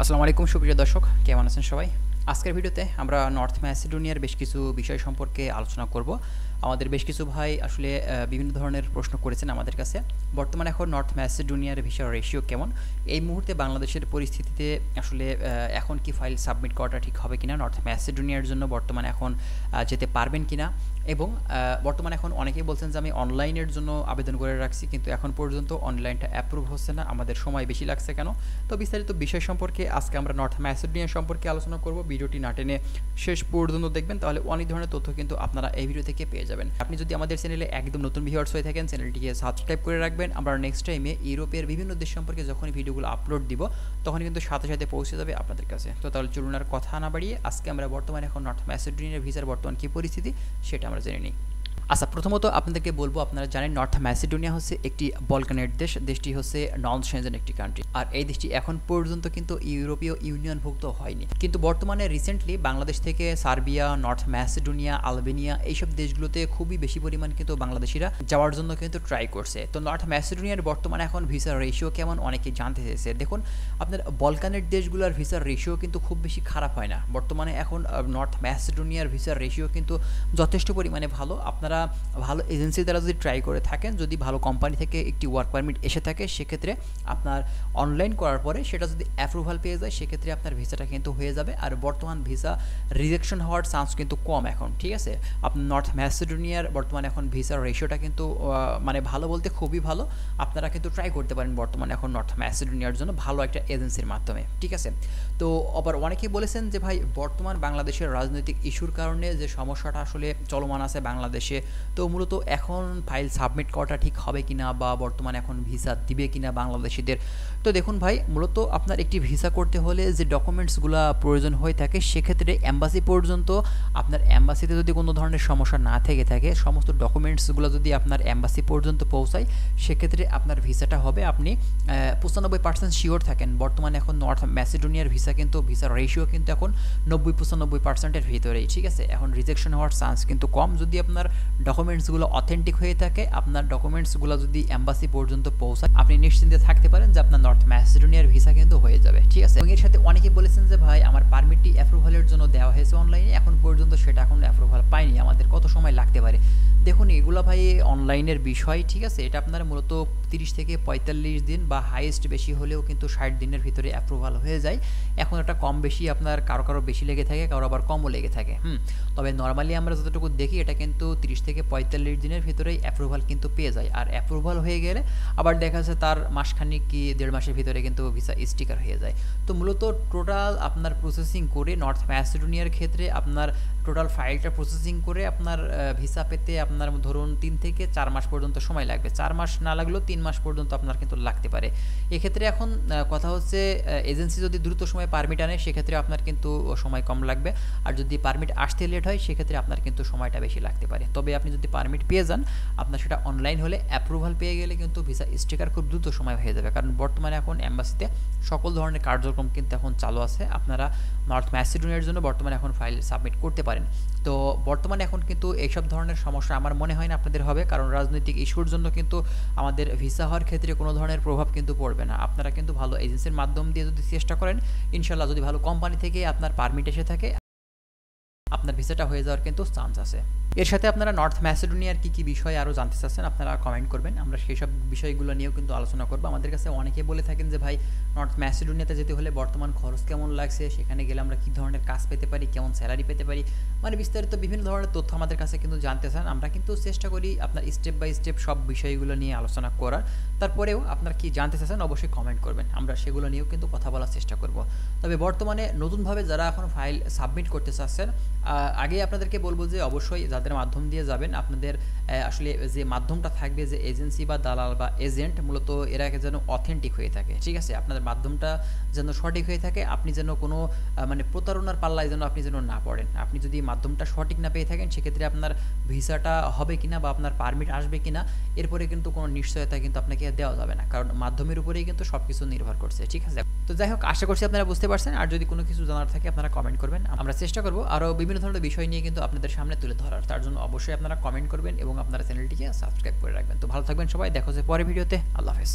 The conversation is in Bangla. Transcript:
আসসালামু আলাইকুম, সুপ্রিয় দর্শক, কেমন আছেন সবাই? আজকের ভিডিওতে আমরা নর্থ ম্যাসিডোনিয়ার বেশ কিছু বিষয় সম্পর্কে আলোচনা করব। আমাদের বেশ কিছু ভাই আসলে বিভিন্ন ধরনের প্রশ্ন করেছেন আমাদের কাছে। বর্তমানে এখন নর্থ ম্যাসিডোনিয়ার ভিসার রেশিও কেমন? এই মুহূর্তে বাংলাদেশের পরিস্থিতিতে আসলে এখন কি ফাইল সাবমিট করাটা ঠিক হবে কিনা? নর্থ ম্যাসিডোনিয়ার জন্য বর্তমানে এখন যেতে পারবেন কিনা? এবং বর্তমানে এখন অনেকেই বলছেন যে আমি অনলাইনের জন্য আবেদন করে রাখছি, কিন্তু এখন পর্যন্ত অনলাইনটা অ্যাপ্রুভ হচ্ছে না। আমাদের সময় বেশি লাগছে কেন? তো বিস্তারিত বিষয় সম্পর্কে আজকে আমরা নর্থ ম্যাসিডোনিয়া সম্পর্কে আলোচনা করব। ভিডিওটি না টেনে শেষ পর্যন্ত দেখবেন, তাহলে অনেক ধরনের তথ্য কিন্তু আপনারা এই ভিডিও থেকে পেয়ে যাবেন। আপনি যদি আমাদের চ্যানেলে একদম নতুন ভিউয়ার্স হয়ে থাকেন, চ্যানেলটিকে সাবস্ক্রাইব করে রাখবেন। আমরা নেক্সট টাইমে ইউরোপের বিভিন্ন দেশ সম্পর্কে যখনই ভিডিওগুলো আপলোড দিব তখন কিন্তু সাথে সাথে পৌঁছে যাবে আপনাদের কাছে। তো তাহলে চলুন আর কথা না বাড়িয়ে, আজকে আমরা বর্তমানে এখন নর্থ ম্যাসেডোনিয়ার ভিসার বর্তমান কী পরিস্থিতি, সেটা আমরা জেনে নিই। আচ্ছা প্রথমত আপনাদেরকে বলব, আপনারা জানেন নর্থ ম্যাসিডোনিয়া হচ্ছে একটি বলকানের দেশ। দেশটি হচ্ছে নন সেনজেন একটি কান্ট্রি আর এই দেশটি এখন পর্যন্ত কিন্তু ইউরোপীয় ইউনিয়নভুক্ত হয়নি। কিন্তু বর্তমানে রিসেন্টলি বাংলাদেশ থেকে সার্বিয়া, নর্থ ম্যাসিডোনিয়া, আলবেনিয়া এইসব দেশগুলোতে খুবই বেশি পরিমাণ কিন্তু বাংলাদেশিরা যাওয়ার জন্য কিন্তু ট্রাই করছে। তো নর্থ ম্যাসিডোনিয়ার বর্তমানে এখন ভিসার রেশিও কেমন অনেকে জানতে চেয়েছে। দেখুন, আপনার বলকানের দেশগুলোর ভিসার রেশিও কিন্তু খুব বেশি খারাপ হয় না। বর্তমানে এখন নর্থ ম্যাসিডোনিয়ার ভিসার রেশিও কিন্তু যথেষ্ট পরিমাণে ভালো। আপনারা ভালো এজেন্সি দ্বারা যদি ট্রাই করে থাকেন, যদি ভালো কোম্পানি থেকে একটি ওয়ার্ক পারমিট এসে থাকে, সেক্ষেত্রে আপনার অনলাইন করার পরে সেটা যদি অ্যাপ্রুভাল পেয়ে যায়, সেক্ষেত্রে আপনার ভিসাটা কিন্তু হয়ে যাবে। আর বর্তমান ভিসা রিজেকশন হওয়ার চান্স কিন্তু কম এখন, ঠিক আছে? আপনার নর্থ ম্যাসিডোনিয়ার বর্তমানে এখন ভিসার রেশিওটা কিন্তু মানে ভালো বলতে খুবই ভালো। আপনারা কিন্তু ট্রাই করতে পারেন বর্তমানে এখন নর্থ ম্যাসিডোনিয়ার জন্য ভালো একটা এজেন্সির মাধ্যমে, ঠিক আছে? তো আবার অনেকেই বলেছেন যে ভাই, বর্তমান বাংলাদেশের রাজনৈতিক ইস্যুর কারণে যে সমস্যাটা আসলে চলমান আছে বাংলাদেশে তো মূলত এখন ফাইল সাবমিট করাটা ঠিক হবে কিনা বা বর্তমানে এখন ভিসা দিবে কিনা বাংলাদেশিদের। তো দেখুন ভাই, মূলত আপনার একটি ভিসা করতে হলে যে ডকুমেন্টসগুলো প্রয়োজন হয়ে থাকে, সেক্ষেত্রে অ্যাম্বাসি পর্যন্ত আপনার অ্যাম্বাসিতে যদি কোনো ধরনের সমস্যা না থেকে থাকে, সমস্ত ডকুমেন্টসগুলো যদি আপনার অ্যাম্বাসি পর্যন্ত পৌঁছায়, সেক্ষেত্রে আপনার ভিসাটা হবে। আপনি পঁচানব্বই পার্সেন্ট শিওর থাকেন। বর্তমানে এখন নর্থ ম্যাসিডোনিয়ার ভিসা কিন্তু ভিসার রেশিও কিন্তু এখন নব্বই পঁচানব্বই পার্সেন্টের ভিতরেই, ঠিক আছে? এখন রিজেকশন হওয়ার চান্স কিন্তু কম। যদি আপনার ডকুমেন্টসগুলো অথেন্টিক হয়ে থাকে, আপনার ডকুমেন্টসগুলো যদি অ্যাম্বাসি পর্যন্ত পৌঁছায়, আপনি নিশ্চিন্তে থাকতে পারেন যে আপনার নর্থ ম্যাসেডোনিয়ার ভিসা কিন্তু হয়ে যাবে, ঠিক আছে? এবং এর সাথে অনেকে বলেছেন যে, ভাই, আমার পারমিটটি অ্যাপ্রুভালের জন্য দেওয়া হয়েছে অনলাইনে এখন পর্যন্ত সেটা এখন অ্যাপ্রুভাল পায়নি আমাদের, কত সময় লাগতে পারে? দেখুন, এগুলো ভাই অনলাইনের বিষয়, ঠিক আছে? এটা আপনার মূলত তিরিশ থেকে পঁয়তাল্লিশ দিন বা হাইয়েস্ট বেশি হলেও কিন্তু ষাট দিনের ভিতরে অ্যাপ্রুভাল হয়ে যায়। এখন একটা কম বেশি আপনার কারও কারও বেশি লেগে থাকে, কারও আবার কমও লেগে থাকে, হুম? তবে নর্মালি আমরা যতটুকু দেখি, এটা কিন্তু তিরিশ থেকে পঁয়তাল্লিশ দিনের ভিতরেই অ্যাপ্রুভাল কিন্তু পেয়ে যায়। আর অ্যাপ্রুভাল হয়ে গেলে আবার দেখা যাচ্ছে তার মাসখানিক কি দেড় মাসের ভিতরে কিন্তু ভিসা স্টিকার হয়ে যায়। তো মূলত টোটাল আপনার প্রসেসিং করে নর্থ ম্যাসিডোনিয়ার ক্ষেত্রে আপনার টোটাল ফাইলটা প্রসেসিং করে আপনার ভিসা পেতে আপনার ধরুন তিন থেকে চার মাস পর্যন্ত সময় লাগবে। চার মাস না লাগলেও তিন মাস পর্যন্ত আপনার কিন্তু লাগতে পারে। এক্ষেত্রে এখন কথা হচ্ছে এজেন্সি যদি দ্রুত সময় পারমিট আনে, সেক্ষেত্রে আপনার কিন্তু সময় কম লাগবে। আর যদি পারমিট আসতে লেট হয়, সেক্ষেত্রে আপনার কিন্তু সময়টা বেশি লাগতে পারে। তবে আপনি যদি পারমিট পেয়ে যান, আপনার সেটা অনলাইন হলে অ্যাপ্রুভাল পেয়ে গেলে কিন্তু ভিসা স্টিকার খুব দ্রুত সময় হয়ে যাবে। কারণ বর্তমানে এখন অ্যাম্বাসিতে সকল ধরনের কার্যক্রম কিন্তু এখন চালু আছে। আপনারা নর্থ ম্যাসিডোনিয়ার জন্য বর্তমানে এখন ফাইল সাবমিট করতে পারেন। তো বর্তমানে এখন কিন্তু এইসব ধরনের সমস্যা আমার মনে হয় না আপনাদের হবে। কারণ রাজনৈতিক ইস্যুর জন্য কিন্তু আমাদের ভিসা হওয়ার ক্ষেত্রে কোনো ধরনের প্রভাব কিন্তু পড়বে না। আপনারা কিন্তু ভালো এজেন্সির মাধ্যম দিয়ে যদি চেষ্টা করেন, ইনশাল্লাহ যদি ভালো কোম্পানি থেকে আপনার পারমিট এসে থাকে আপনার ভিসাটা হয়ে যাওয়ার কিন্তু চান্স আছে। এর সাথে আপনারা নর্থ ম্যাসিডোনিয়ার কী কী বিষয় আরও জানতে চাচ্ছেন, আপনারা কমেন্ট করবেন। আমরা সেই সব বিষয়গুলো নিয়েও কিন্তু আলোচনা করব। আমাদের কাছে অনেকে বলে থাকেন যে, ভাই নর্থ ম্যাসিডোনিয়াতে যেতে হলে বর্তমান খরচ কেমন লাগছে? সেখানে গেলে আমরা কী ধরনের কাজ পেতে পারি? কেমন স্যালারি পেতে পারি? মানে বিস্তারিত বিভিন্ন ধরনের তথ্য আমাদের কাছে কিন্তু জানতে চান। আমরা কিন্তু চেষ্টা করি আপনার স্টেপ বাই স্টেপ সব বিষয়গুলো নিয়ে আলোচনা করার। তারপরেও আপনার কি জানতে চাচ্ছেন অবশ্যই কমেন্ট করবেন। আমরা সেগুলো নিয়েও কিন্তু কথা বলার চেষ্টা করব। তবে বর্তমানে নতুনভাবে যারা এখন ফাইল সাবমিট করতে চাচ্ছেন আগে আপনাদেরকে বলব যে অবশ্যই যাদের মাধ্যম দিয়ে যাবেন, আপনাদের আসলে যে মাধ্যমটা থাকবে যে এজেন্সি বা দালাল বা এজেন্ট, মূলত এরা যেন অথেন্টিক হয়ে থাকে, ঠিক আছে? আপনাদের মাধ্যমটা যেন সঠিক হয়ে থাকে, আপনি যেন কোনো মানে প্রতারণার পাল্লায় যেন আপনি যেন না পড়েন। আপনি যদি মাধ্যমটা সঠিক না পেয়ে থাকেন, সেক্ষেত্রে আপনার ভিসাটা হবে কিনা বা আপনার পারমিট আসবে কিনা, এরপরে কিন্তু কোনো নিশ্চয়তা কিন্তু আপনাকে দেওয়া যাবে না। কারণ মাধ্যমের উপরেই কিন্তু সব কিছু নির্ভর করছে, ঠিক আছে? তো যাই হোক, আশা করছি আপনারা বুঝতে পারছেন। আর যদি কোনো কিছু জানার থাকে, আপনারা কমেন্ট করবেন। আমরা চেষ্টা করব আরও বিভিন্ন ধরনের বিষয় নিয়ে কিন্তু আপনাদের সামনে তুলে ধরার। তার জন্য অবশ্যই আপনারা কমেন্ট করবেন এবং আপনারা চ্যানেলটিকে সাবস্ক্রাইব করে রাখবেন। তো ভালো থাকবেন সবাই, দেখো যে পরে ভিডিওতে। আল্লাহ হাফেজ।